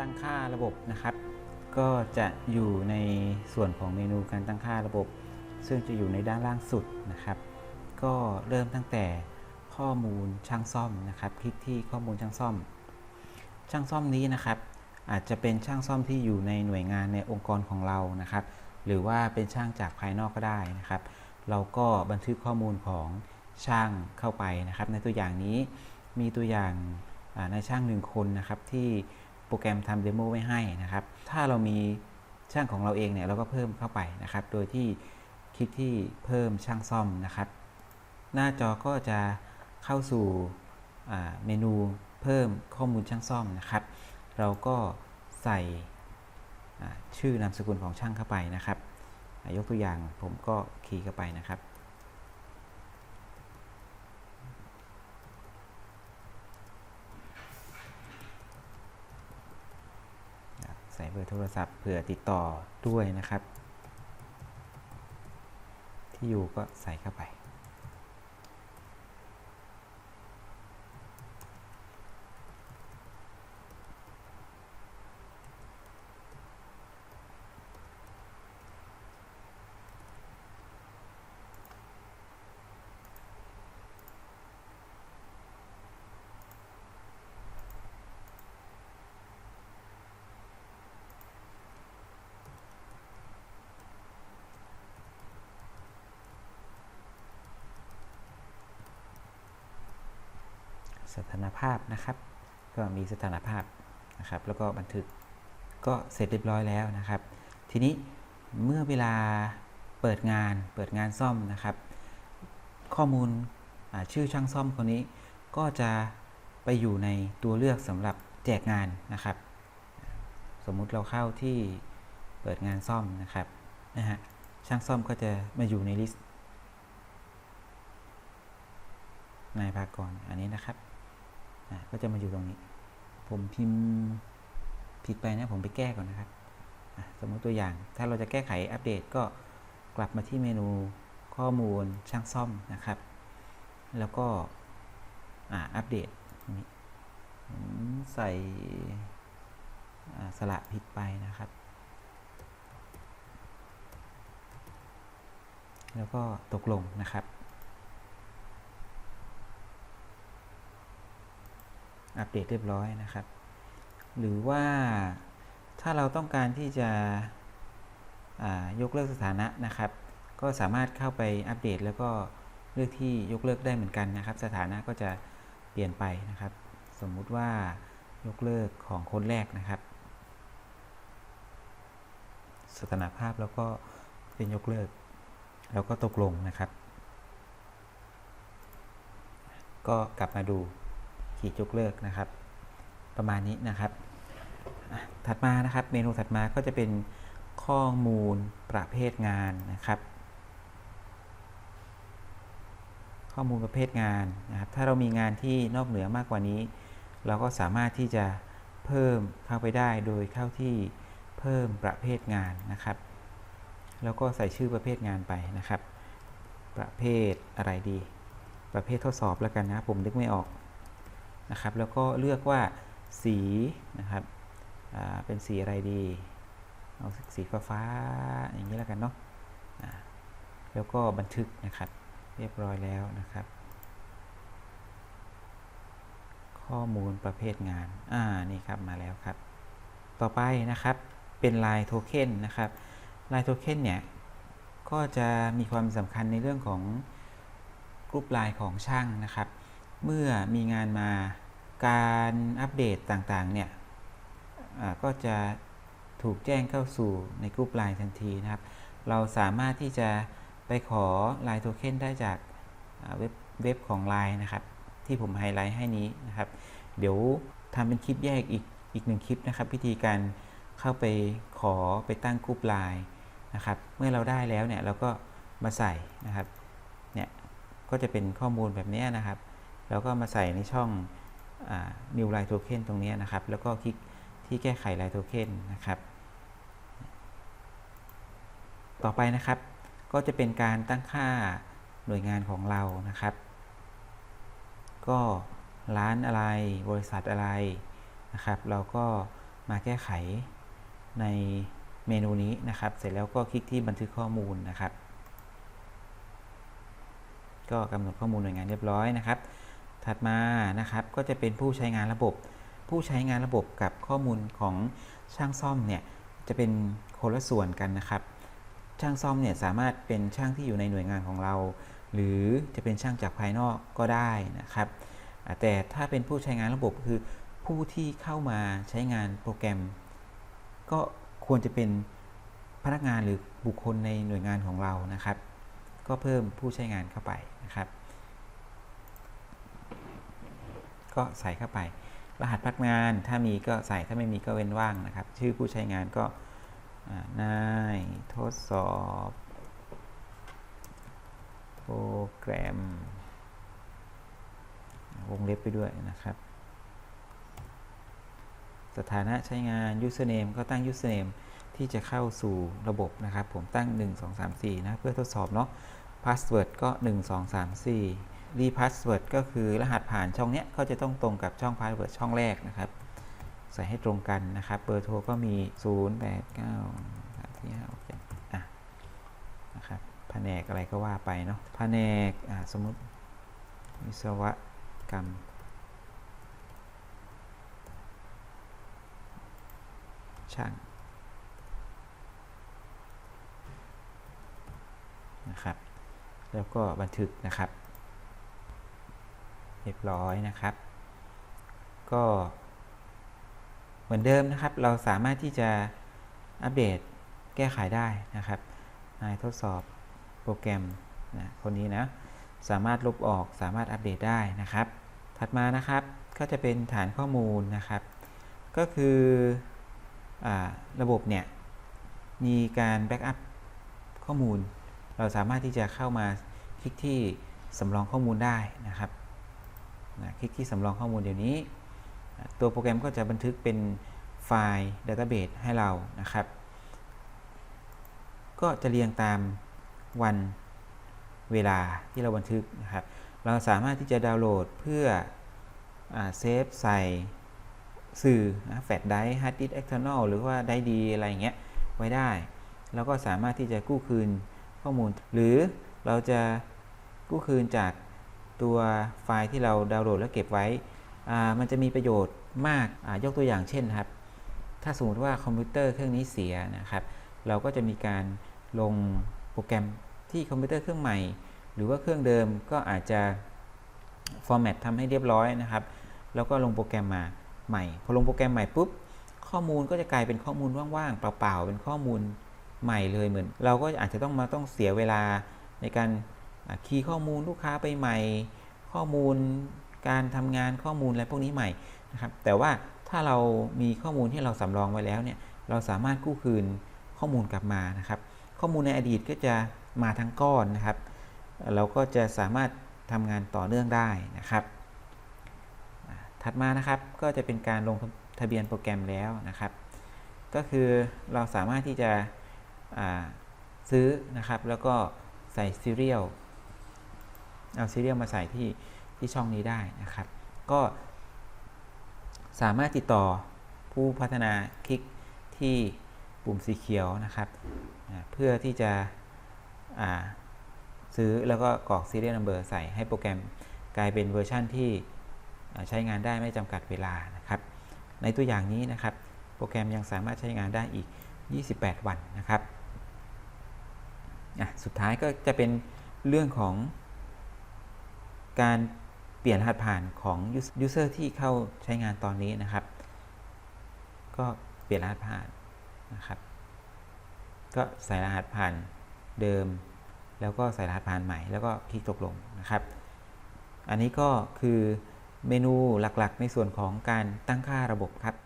ตั้งค่าระบบนะครับ ก็จะอยู่ในส่วนของเมนูการตั้งค่าระบบ ซึ่งจะอยู่ในด้านล่างสุดนะครับ ก็เริ่มตั้งแต่ข้อมูลช่างซ่อมนะครับ คลิกที่ข้อมูลช่างซ่อม ช่างซ่อมนี้นะครับ อาจจะเป็นช่างซ่อมที่อยู่ในหน่วยงานในองค์กรของเรานะครับ หรือว่าเป็นช่างจากภายนอกก็ได้นะครับ เราก็บันทึกข้อมูลของช่างเข้าไปนะครับ ในตัวอย่างนี้มีตัวอย่างอ่าในช่างหนึ่งคนนะครับที่ โปรแกรมทำเดโมไว้ให้นะครับ ถ้าเรามีช่างของเราเองเนี่ยเราก็เพิ่มเข้าไปนะครับ โดยที่คลิกที่เพิ่มช่างซ่อมนะครับ หน้าจอก็จะเข้าสู่เมนูเพิ่มข้อมูลช่างซ่อมนะครับ เราก็ใส่ชื่อนามสกุลของช่างเข้าไปนะครับ ยกตัวอย่างผมก็คีย์เข้าไปนะครับ ใส่ เบอร์โทรศัพท์เผื่อติดต่อด้วยนะครับ ที่อยู่ก็ใส่เข้าไป สถานภาพนะครับ ก็มีสถานภาพนะครับ แล้วก็บันทึกก็เสร็จเรียบร้อยแล้วนะครับ ทีนี้เมื่อเวลาเปิดงานเปิดงานซ่อมนะครับ ข้อมูลชื่อช่างซ่อมคนนี้ ก็จะไปอยู่ในตัวเลือกสำหรับแจกงานนะครับ สมมุติเราเข้าที่เปิดงานซ่อมนะครับนะฮะช่างซ่อมก็จะมาอยู่ในลิสต์นายภากรอันนี้นะครับ ก็จะมาอยู่ตรงนี้ ผมพิมพ์ผิดไปนะผมไปแก้ก่อนนะครับ สมมติตัวอย่างถ้าเราจะแก้ไขอัปเดตก็กลับมาที่เมนูข้อมูลช่างซ่อมนะครับ แล้วก็อ,อัปเดตนี้ใส่สละผิดไปนะครับ แล้วก็ตกลงนะครับ อัปเดตเรียบร้อยนะครับ หรือว่าถ้าเราต้องการที่จะยกเลิกสถานะนะครับ ก็สามารถเข้าไปอัปเดต แล้วก็เลือกที่ยกเลิกได้เหมือนกันนะครับ สถานะก็จะเปลี่ยนไปนะครับ สมมุติว่ายกเลิกของคนแรกนะครับ สถานภาพแล้วก็เป็นยกเลิก แล้วก็ตกลงนะครับ ก็กลับมาดู ขีดยกเลิกนะครับ ประมาณนี้นะครับ ถัดมานะครับ เมนูถัดมาก็จะเป็นข้อมูลประเภทงานนะครับ ข้อมูลประเภทงานนะครับ ถ้าเรามีงานที่นอกเหนือมากกว่านี้ เราก็สามารถที่จะเพิ่มเข้าไปได้โดยเข้าที่เพิ่มประเภทงานนะครับ แล้วก็ใส่ชื่อประเภทงานไปนะครับ ประเภทอะไรดี ประเภททดสอบแล้วกันนะผมนึกไม่ออก นะครับแล้วก็เลือกว่าสีนะครับเป็นสีอะไรดีเอาสีฟ้าฟ้าอย่างนี้แล้วกันเนาะแล้วก็บันทึกนะครับเรียบร้อยแล้วนะครับ ข้อมูลประเภทงานอ่านี่ครับมาแล้วครับ ต่อไปนะครับเป็นลายโทเค็นนะครับลายโทเค็นเนี่ยก็จะมีความสำคัญในเรื่องของกรุ๊ปลน์ของช่างนะครับ เมื่อมีงานมา การอัปเดตต่างๆเนี่ยก็จะถูกแจ้งเข้าสู่ในกลุ่มไลน์ทันทีนะครับ เราสามารถที่จะไปขอไลน์โทเค็นได้จากาเว็บเว็บของ Line นะครับ ที่ผมไฮไลท์ให้นี้นะครับ เดี๋ยวทำเป็นคลิปแยกอีกอีกหนึ่งคลิปนะครับวิธีการเข้าไปขอไปตั้งกลุ่มไลน์นะครับ เมื่อเราได้แล้วเนี่ยเราก็มาใส่นะครับเนี่ยก็จะเป็นข้อมูลแบบนี้นะครับ แล้วก็มาใส่ในช่อง New Line Token ตรงนี้นะครับ แล้วก็คลิกที่แก้ไข Line Token นะครับ ต่อไปนะครับ ก็จะเป็นการตั้งค่าหน่วยงานของเรานะครับ ก็ร้านอะไร บริษัทอะไรนะครับ เราก็มาแก้ไขในเมนูนี้นะครับ เสร็จแล้วก็คลิกที่บันทึกข้อมูลนะครับ ก็กำหนดข้อมูลหน่วยงานเรียบร้อยนะครับ ถัดมานะครับก็จะเป็นผู้ใช้งานระบบ ผู้ใช้งานระบบกับข้อมูลของช่างซ่อมเนี่ยจะเป็นคนละส่วนกันนะครับ ช่างซ่อมเนี่ยสามารถเป็นช่างที่อยู่ในหน่วยงานของเรา หรือจะเป็นช่างจากภายนอกก็ได้นะครับ แต่ถ้าเป็นผู้ใช้งานระบบคือผู้ที่เข้ามาใช้งานโปรแกรม ก็ควรจะเป็นพนักงานหรือบุคคลในหน่วยงานของเรานะครับ ก็เพิ่มผู้ใช้งานเข้าไปนะครับ ก็ใส่เข้าไป รหัสพนักงานถ้ามีก็ใส่ถ้าไม่มีก็เว้นว่างนะครับ ชื่อผู้ใช้งานก็นายทดสอบโปรแกรม วงเล็บไปด้วยนะครับ สถานะใช้งาน username ก็ตั้ง username ที่จะเข้าสู่ระบบนะครับ ผมตั้ง 1 2 3 4 นะ เพื่อทดสอบเนาะ password ก็ 1 2 3 4 re password ก็คือรหัสผ่านช่องเนี้ยก็จะต้องตรงกับช่อง password ช่องแรกนะครับ ใส่ให้ตรงกันนะครับ เบอร์โทรก็มี 0 8 9 3 4 5 6 7อะนะครับแผนกอะไรก็ว่าไปเนาะแผนกอะสมมติวิศวกรรมช่างนะครับ แล้วก็บันทึกนะครับ เรียบร้อยนะครับ ก็เหมือนเดิมนะครับ เราสามารถที่จะอัปเดตแก้ไขได้นะครับนายทดสอบโปรแกรมนะคนนี้นะสามารถลบออกสามารถอัปเดตได้นะครับ ถัดมานะครับก็จะเป็นฐานข้อมูลนะครับ ก็คืออระบบเนี่ยมีการแบ็กอัพข้อมูล เราสามารถที่จะเข้ามาคลิกที่สำรองข้อมูลได้นะครับ นะคลิกที่สำรองข้อมูลเดี๋ยวนี้ ตัวโปรแกรมก็จะบันทึกเป็นไฟล์ Database ให้เรานะครับ ก็จะเรียงตามวันเวลาที่เราบันทึกนะครับ เราสามารถที่จะดาวน์โหลดเพื่อเซฟใส่สื่อนะแฟลชไดร์ฮาร์ดดิสก์ external หรือว่าไดร์ดีอะไรอย่างเงี้ยไว้ได้ แล้วก็สามารถที่จะกู้คืนข้อมูล หรือเราจะกู้คืนจาก ตัวไฟล์ที่เราดาวน์โหลดแล้วเก็บไว้ มันจะมีประโยชน์มากายกตัวอย่างเช่นครับ ถ้าสมมติว่าคอมพิวเตอร์เครื่องนี้เสียนะครับ เราก็จะมีการลงโปรแกรมที่คอมพิวเตอร์เครื่องใหม่ หรือว่าเครื่องเดิมก็อาจจะฟอร์แมตทำให้เรียบร้อยนะครับ แล้วก็ลงโปรแกรมมาใหม่ พอลงโปรแกรมใหม่ปุ๊บ ข้อมูลก็จะกลายเป็นข้อมูลว่างๆ เปล่าๆ เป็นข้อมูลใหม่เลยเหมือน เราก็อาจจะต้องมาต้องเสียเวลาในการ คีย์ข้อมูลลูกค้าไปใหม่ ข้อมูลการทำงานข้อมูลอะไรพวกนี้ใหม่นะครับแต่ว่าถ้าเรามีข้อมูลที่เราสำรองไว้แล้วเนี่ยเราสามารถกู้คืนข้อมูลกลับมานะครับ ข้อมูลในอดีตก็จะมาทั้งก้อนนะครับ เราก็จะสามารถทำงานต่อเนื่องได้นะครับ ถัดมานะครับก็จะเป็นการลงทะเบียนโปรแกรมแล้วนะครับ ก็คือเราสามารถที่จะซื้อนะครับ แล้วก็ใส่ซีเรียล เอาซีเรียลมาใส่ที่ที่ช่องนี้ได้นะครับ ก็สามารถติดต่อผู้พัฒนาคลิกที่ปุ่มสีเขียวนะครับ เพื่อที่จะซื้อแล้วก็กรอก serial number ใส่ให้โปรแกรมกลายเป็นเวอร์ชั่นที่ใช้งานได้ไม่จำกัดเวลานะครับ ในตัวอย่างนี้นะครับ โปรแกรมยังสามารถใช้งานได้อีก 28 วันนะครับ สุดท้ายก็จะเป็นเรื่องของ การเปลี่ยนรหัสผ่านของ user ที่เข้าใช้งานตอนนี้นะครับ ก็เปลี่ยนรหัสผ่านนะครับ ก็ใส่รหัสผ่านเดิม แล้วก็ใส่รหัสผ่านใหม่ แล้วก็คลิกตกลงนะครับ อันนี้ก็คือเมนูหลักๆ ในส่วนของการตั้งค่าระบบครับ